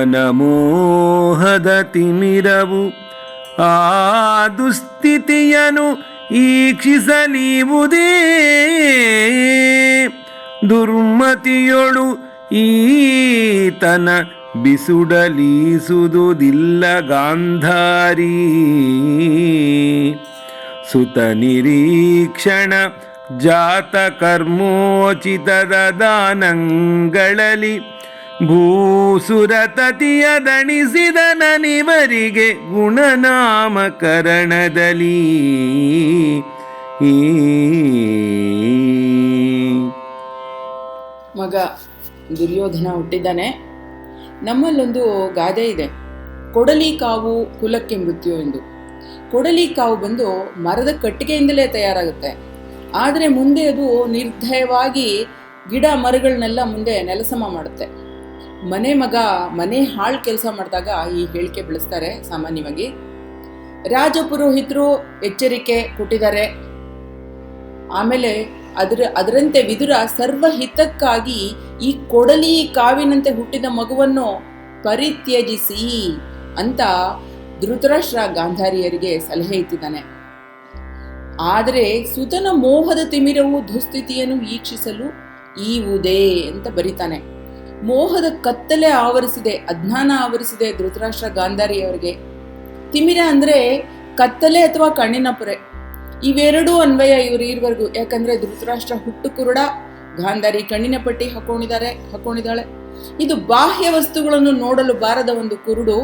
ಸುತನ ಮೋಹದ ತಿಮಿರವು ಆ ದುಸ್ಥಿತಿಯನು ಈಕ್ಷಿಸಲೀವುದೇ. ದುರ್ಮತಿಯೊಳು ಈತನ ಬಿಸುಡಲೀಸುವುದಿಲ್ಲ ಗಾಂಧಾರಿ. ಸುತ ನಿರೀಕ್ಷಣ ಜಾತ ಕರ್ಮೋಚಿತದ ಭೂಸುರತತಿಯ ದಣಿಸಿದ ನನಿವರಿಗೆ ಗುಣನಾಮಕರಣದಲ್ಲಿ. ಮಗ, ದುರ್ಯೋಧನ ಹುಟ್ಟಿದ್ದಾನೆ. ನಮ್ಮಲ್ಲೊಂದು ಗಾದೆ ಇದೆ. ಕೊಡಲಿ ಕಾವು ಕುಲಕ್ಕೆ ಮೃತ್ಯು ಎಂದು. ಕೊಡಲಿ ಕಾವು ಬಂದು ಮರದ ಕಟ್ಟಿಗೆಯಿಂದಲೇ ತಯಾರಾಗುತ್ತೆ. ಆದರೆ ಮುಂದೆ ಅದು ನಿರ್ಧಯವಾಗಿ ಗಿಡ ಮರಗಳನ್ನೆಲ್ಲ ಮುಂದೆ ನೆಲಸಮ ಮಾಡುತ್ತೆ. ಮನೆ ಮಗ, ಮನೆ ಹಾಳು ಕೆಲಸ ಮಾಡಿದಾಗ ಈ ಹೇಳಿಕೆ ಬೆಳೆಸ್ತಾರೆ ಸಾಮಾನ್ಯವಾಗಿ. ರಾಜಪುರೋಹಿತರು ಎಚ್ಚರಿಕೆ ಕೊಟ್ಟಿದ್ದಾರೆ. ಆಮೇಲೆ ಅದರ, ಅದರಂತೆ ವಿದುರ ಸರ್ವಹಿತಕ್ಕಾಗಿ ಈ ಕೊಡಲಿ ಕಾವಿನಂತೆ ಹುಟ್ಟಿದ ಮಗುವನ್ನು ಪರಿತ್ಯಜಿಸಿ ಅಂತ ಧೃತರಾಷ್ಟ್ರ ಗಾಂಧಾರಿಯರಿಗೆ ಸಲಹೆ ಇತ್ತಿದ್ದಾನೆ ಆದರೆ ಸುತನ ಮೋಹದ ತಿಮಿರವು ದುಸ್ಥಿತಿಯನ್ನು ವೀಕ್ಷಿಸಲು ಈವುದೇ ಅಂತ ಬರೀತಾನೆ. ಮೋಹದ ಕತ್ತಲೆ ಆವರಿಸಿದೆ, ಅಜ್ಞಾನ ಆವರಿಸಿದೆ ಧೃತರಾಷ್ಟ್ರ ಗಾಂಧಾರಿಯವರಿಗೆ ತಿಮಿರ ಅಂದ್ರೆ ಕತ್ತಲೆ ಅಥವಾ ಕಣ್ಣಿನ ಪೊರೆ. ಇವೆರಡೂ ಅನ್ವಯ ಇವರು ಇರುವರೆಗೂ ಯಾಕಂದ್ರೆ ಧೃತರಾಷ್ಟ್ರ ಹುಟ್ಟು ಕುರುಡ ಗಾಂಧಾರಿ ಕಣ್ಣಿನ ಪಟ್ಟಿ ಹಾಕೊಂಡಿದ್ದಾರೆ, ಹಾಕೊಂಡಿದ್ದಾಳೆ. ಇದು ಬಾಹ್ಯ ವಸ್ತುಗಳನ್ನು ನೋಡಲು ಬಾರದ ಒಂದು ಕುರುಡು.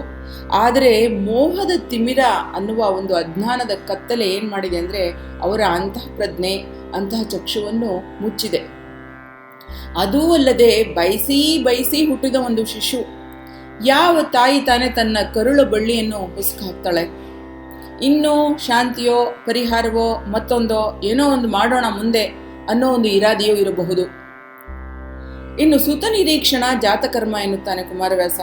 ಆದರೆ ಮೋಹದ ತಿಮಿರ ಅನ್ನುವ ಒಂದು ಅಜ್ಞಾನದ ಕತ್ತಲೆ ಏನ್ ಮಾಡಿದೆ ಅಂದ್ರೆ ಅವರ ಅಂತಃ ಪ್ರಜ್ಞೆ ಅಂತಹ ಚಕ್ಷುವನ್ನು ಮುಚ್ಚಿದೆ. ಅದೂ ಅಲ್ಲದೆ ಬಯಸಿ ಬಯಸಿ ಹುಟ್ಟಿದ ಒಂದು ಶಿಶು, ಯಾವ ತಾಯಿ ತಾನೇ ತನ್ನ ಕರುಳ ಬಳ್ಳಿಯನ್ನು ಹಾಕ್ತಾಳೆ ಇನ್ನು ಶಾಂತಿಯೋ, ಪರಿಹಾರವೋ, ಮತ್ತೊಂದೋ, ಏನೋ ಒಂದು ಮಾಡೋಣ ಮುಂದೆ ಅನ್ನೋ ಒಂದು ಇರಾದೆಯೂ ಇರಬಹುದು. ಇನ್ನು ಸುತ ನಿರೀಕ್ಷಣ ಜಾತಕರ್ಮ ಎನ್ನುತ್ತಾನೆ ಕುಮಾರವ್ಯಾಸ.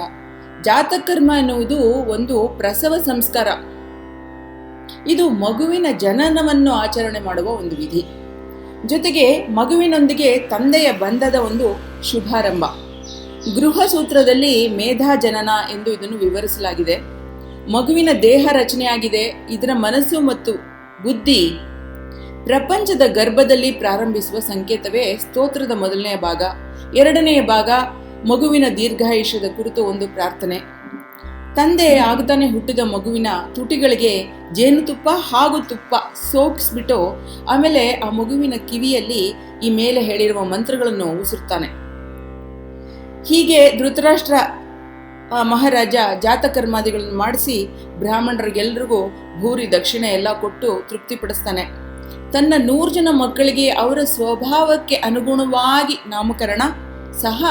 ಜಾತಕರ್ಮ ಎನ್ನುವುದು ಒಂದು ಪ್ರಸವ ಸಂಸ್ಕಾರ. ಇದು ಮಗುವಿನ ಜನನವನ್ನು ಆಚರಣೆ ಮಾಡುವ ಒಂದು ವಿಧಿ. ಜೊತೆಗೆ ಮಗುವಿನೊಂದಿಗೆ ತಂದೆಯ ಬಂಧದ ಒಂದು ಶುಭಾರಂಭ. ಗೃಹ ಸೂತ್ರದಲ್ಲಿ ಮೇಧಾ ಜನನ ಎಂದು ಇದನ್ನು ವಿವರಿಸಲಾಗಿದೆ. ಮಗುವಿನ ದೇಹ ರಚನೆಯಾಗಿದೆ. ಇದರ ಮನಸ್ಸು ಮತ್ತು ಬುದ್ಧಿ ಪ್ರಪಂಚದ ಗರ್ಭದಲ್ಲಿ ಪ್ರಾರಂಭಿಸುವ ಸಂಕೇತವೇ ಸ್ತೋತ್ರದ ಮೊದಲನೆಯ ಭಾಗ. ಎರಡನೆಯ ಭಾಗ ಮಗುವಿನ ದೀರ್ಘಾಯುಷ್ಯದ ಕುರಿತು ಒಂದು ಪ್ರಾರ್ಥನೆ. ತಂದೆ ಆಗತಾನೆ ಹುಟ್ಟಿದ ಮಗುವಿನ ತುಟಿಗಳಿಗೆ ಜೇನುತುಪ್ಪ ಹಾಗೂ ತುಪ್ಪ ಸೋಕ್ಸ್ಬಿಟ್ಟು ಆಮೇಲೆ ಆ ಮಗುವಿನ ಕಿವಿಯಲ್ಲಿ ಈ ಮೇಲೆ ಹೇಳಿರುವ ಮಂತ್ರಗಳನ್ನು ಉಸಿರ್ತಾನೆ. ಹೀಗೆ ಧೃತರಾಷ್ಟ್ರ ಮಹಾರಾಜ ಜಾತಕರ್ಮಾದಿಗಳನ್ನು ಮಾಡಿಸಿ ಬ್ರಾಹ್ಮಣರಿಗೆಲ್ರಿಗೂ ಭೂರಿ ದಕ್ಷಿಣ ಎಲ್ಲ ಕೊಟ್ಟು ತೃಪ್ತಿಪಡಿಸ್ತಾನೆ. ತನ್ನ ನೂರು ಜನ ಮಕ್ಕಳಿಗೆ ಅವರ ಸ್ವಭಾವಕ್ಕೆ ಅನುಗುಣವಾಗಿ ನಾಮಕರಣ ಸಹ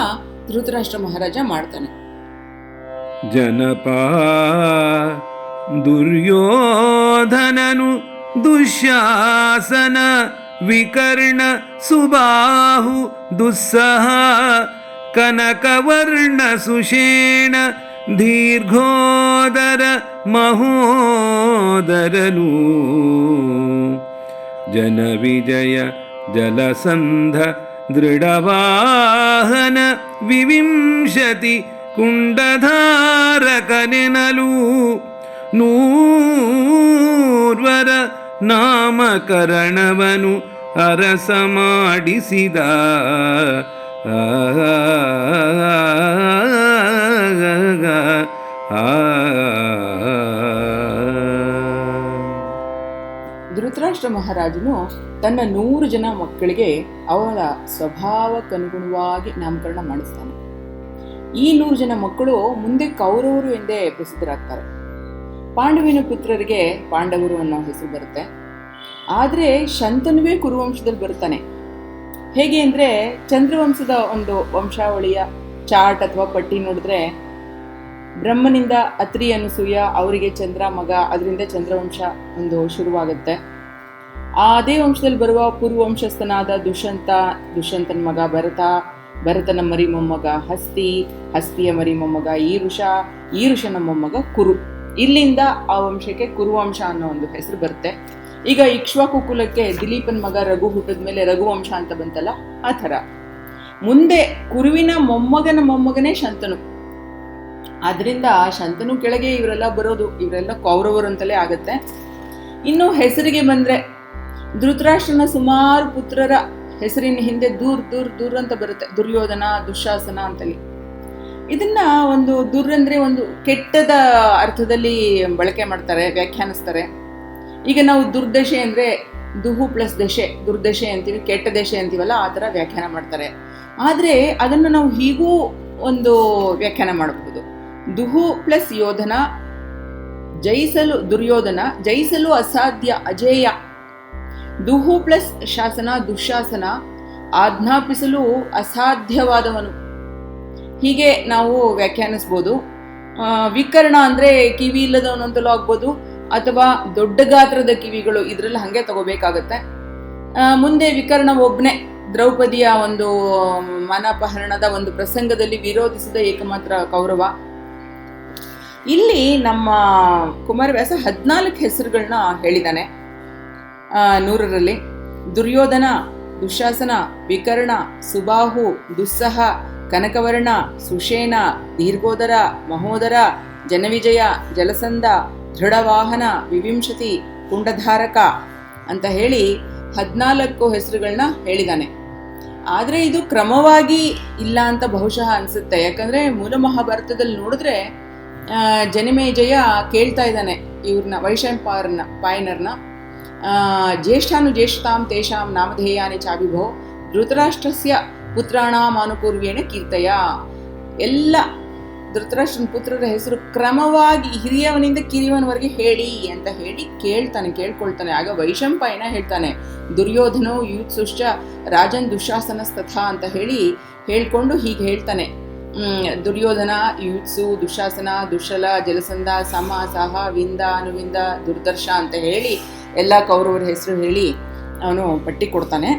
ಧೃತರಾಷ್ಟ್ರ ಮಹಾರಾಜ ಮಾಡ್ತಾನೆ. जनपा दुर्योधननु दुःशासन विकर्ण सुबाहु दुःसह कनकवर्ण सुषेण दीर्घोदर महोदरनु। जनविजय जलसन्ध दृढवाहन विविंशति ಕುಂಡಧಾರಕನೆನಲು ನೂರ್ವರ ನಾಮಕರಣವನು ಅರಸ ಮಾಡಿಸಿದ. ಧೃತರಾಷ್ಟ್ರ ಮಹಾರಾಜನು ತನ್ನ ನೂರು ಜನ ಮಕ್ಕಳಿಗೆ ಅವರ ಸ್ವಭಾವಕ್ಕನುಗುಣವಾಗಿ ನಾಮಕರಣ ಮಾಡಿಸ್ತಾನೆ. ಈ ನೂರು ಜನ ಮಕ್ಕಳು ಮುಂದೆ ಕೌರವರು ಎಂದೇ ಪ್ರಸಿದ್ಧರಾಗ್ತಾರೆ. ಪಾಂಡವಿನ ಪುತ್ರರಿಗೆ ಪಾಂಡವರು ಅನ್ನೋ ಹೆಸರು ಬರುತ್ತೆ. ಆದರೆ ಶಂತನುವೇ ಕುರುವಂಶದಲ್ಲಿ ಬರ್ತಾನೆ. ಹೇಗೆ ಅಂದರೆ ಚಂದ್ರವಂಶದ ಒಂದು ವಂಶಾವಳಿಯ ಚಾರ್ಟ್ ಅಥವಾ ಪಟ್ಟಿ ನೋಡಿದ್ರೆ ಬ್ರಹ್ಮನಿಂದ ಅತ್ರಿ ಅನಸೂಯ, ಅವರಿಗೆ ಚಂದ್ರ ಮಗ, ಅದರಿಂದ ಚಂದ್ರವಂಶ ಒಂದು ಶುರುವಾಗುತ್ತೆ. ಆ ಅದೇ ವಂಶದಲ್ಲಿ ಬರುವ ಪೂರ್ವವಂಶಸ್ಥನಾದ ದುಷ್ಯಂತ, ದುಷ್ಯಂತನ ಮಗ ಭರತ ಭರತನ ಮರಿ ಮೊಮ್ಮಗ ಹಸ್ತಿ, ಹಸ್ತಿಯ ಮರಿ ಮೊಮ್ಮಗ ಈರುಷ, ಈರುಷನ ಮೊಮ್ಮಗ ಕುರು. ಇಲ್ಲಿಂದ ಆ ವಂಶಕ್ಕೆ ಕುರುವಂಶ ಅನ್ನೋ ಒಂದು ಹೆಸರು ಬರುತ್ತೆ. ಈಗ ಇಕ್ಷ್ವಾಕು ಕುಲಕ್ಕೆ ದಿಲೀಪನ್ ಮಗ ರಘು ಹುಟ್ಟಿದ ಮೇಲೆ ರಘುವಂಶ ಅಂತ ಬಂತಲ್ಲ, ಆ ಥರ. ಮುಂದೆ ಕುರುವಿನ ಮೊಮ್ಮಗನ ಮೊಮ್ಮಗನೇ ಶಂತನು. ಆದ್ರಿಂದ ಶಂತನು ಕೆಳಗೆ ಇವರೆಲ್ಲ ಬರೋದು, ಇವರೆಲ್ಲ ಕೌರವರು ಅಂತಲೇ ಆಗುತ್ತೆ. ಇನ್ನು ಹೆಸರಿಗೆ ಬಂದ್ರೆ ಧೃತರಾಷ್ಟ್ರನ ಸುಮಾರು ಪುತ್ರರ ಹೆಸರಿನ ಹಿಂದೆ ದೂರ್ ದೂರ್ ದೂರ್ ಅಂತ ಬರುತ್ತೆ. ದುರ್ಯೋಧನ, ದುಶಾಸನ ಅಂತಲಿ ಇದನ್ನ ಒಂದು ದುರ್ ಅಂದ್ರೆ ಒಂದು ಕೆಟ್ಟದ ಅರ್ಥದಲ್ಲಿ ಬಳಕೆ ಮಾಡ್ತಾರೆ, ವ್ಯಾಖ್ಯಾನಿಸ್ತಾರೆ. ಈಗ ನಾವು ದುರ್ದಶೆ ಅಂದ್ರೆ ದುಹು ಪ್ಲಸ್ ದಶೆ, ದುರ್ದಶೆ ಅಂತೀವಿ, ಕೆಟ್ಟ ದಶೆ ಅಂತೀವಲ್ಲ, ಆ ಥರ ವ್ಯಾಖ್ಯಾನ ಮಾಡ್ತಾರೆ. ಆದರೆ ಅದನ್ನು ನಾವು ಹೀಗೂ ಒಂದು ವ್ಯಾಖ್ಯಾನ ಮಾಡಬಹುದು. ದುಹು ಪ್ಲಸ್ ಯೋಧನ, ಜಯಿಸಲು, ದುರ್ಯೋಧನ, ಜಯಿಸಲು ಅಸಾಧ್ಯ, ಅಜೇಯ ದುಹು ಪ್ಲಸ್ ಶಾಸನ, ದುಶಾಸನ ಆಜ್ಞಾಪಿಸಲು ಅಸಾಧ್ಯವಾದವನು. ಹೀಗೆ ನಾವು ವ್ಯಾಖ್ಯಾನಿಸ್ಬೋದು. ವಿಕರ್ಣ ಅಂದರೆ ಕಿವಿ ಇಲ್ಲದವನು ಅಂತಲೂ ಆಗ್ಬೋದು, ಅಥವಾ ದೊಡ್ಡ ಗಾತ್ರದ ಕಿವಿಗಳು ಇದರಲ್ಲಿ ಹಾಗೆ ತಗೋಬೇಕಾಗತ್ತೆ. ಮುಂದೆ ವಿಕರ್ಣ ಒಬ್ಬನೇ ದ್ರೌಪದಿಯ ಒಂದು ಮನಪಹರಣದ ಒಂದು ಪ್ರಸಂಗದಲ್ಲಿ ವಿರೋಧಿಸಿದ ಏಕಮಾತ್ರ ಕೌರವ. ಇಲ್ಲಿ ನಮ್ಮ ಕುಮಾರವ್ಯಾಸ ಹದಿನಾಲ್ಕು ಹೆಸರುಗಳನ್ನ ಹೇಳಿದ್ದಾನೆ ನೂರರಲ್ಲಿ, ದುರ್ಯೋಧನ, ದುಶಾಸನ, ವಿಕರ್ಣ, ಸುಬಾಹು, ದುಸ್ಸಹ, ಕನಕವರ್ಣ, ಸುಷೇನ, ದೀರ್ಘೋದರ, ಮಹೋದರ, ಜನವಿಜಯ, ಜಲಸಂಧ, ದೃಢವಾಹನ, ವಿವಿಂಶತಿ, ಕುಂಡಧಾರಕ ಅಂತ ಹೇಳಿ ಹದಿನಾಲ್ಕು ಹೆಸರುಗಳನ್ನ ಹೇಳಿದ್ದಾನೆ ಆದರೆ ಇದು ಕ್ರಮವಾಗಿ ಇಲ್ಲ ಅಂತ ಬಹುಶಃ ಅನಿಸುತ್ತೆ. ಯಾಕಂದರೆ ಮೂಲ ಮಹಾಭಾರತದಲ್ಲಿ ನೋಡಿದ್ರೆ ಜನಮೇಜಯ ಕೇಳ್ತಾ ಇದ್ದಾನೆ ಇವ್ರನ್ನ ವೈಶಂಪಾಯರ್ನ ಪಾಯನರ್ನ. ಜ್ಯೇಷ್ಠಾಂ ತೇಷಾಂ ನಾಮಧೇಯಾನಿ ಚಾವಿಭೋ ಧೃತರಾಷ್ಟ್ರಸ್ಯ ಪುತ್ರಾಣಾಂ ಅನುಪೂರ್ವೇಣ ಕೀರ್ತಯ. ಎಲ್ಲ ಧೃತರಾಷ್ಟ್ರನ ಪುತ್ರರ ಹೆಸರು ಕ್ರಮವಾಗಿ ಹಿರಿಯವನಿಂದ ಕಿರಿಯವನವರೆಗೆ ಹೇಳಿ ಅಂತ ಹೇಳಿ ಕೇಳ್ತಾನೆ, ಕೇಳ್ಕೊಳ್ತಾನೆ. ಆಗ ವೈಶಂಪಾಯನ ಹೇಳ್ತಾನೆ, ದುರ್ಯೋಧನೋ ಯುತ್ಸುಶ್ಚ ರಾಜನ್ ದುಶಾಸನಸ್ತಥ ಅಂತ ಹೇಳಿ ಹೇಳ್ಕೊಂಡು ಹೀಗೆ ಹೇಳ್ತಾನೆ. ದುರ್ಯೋಧನ, ಯುತ್ಸು, ದುಶಾಸನ, ದುಶಲ, ಜಲಸಂಧ, ಸಮ, ಸಹ, ವಿಂದ, ಅನುವಿಂದ, ದುರ್ದರ್ಶ ಅಂತ ಹೇಳಿ ಎಲ್ಲ ಕೌರವರ ಹೆಸರು ಹೇಳಿ ಅವನು ಪಟ್ಟಿ ಕೊಡ್ತಾನೆ.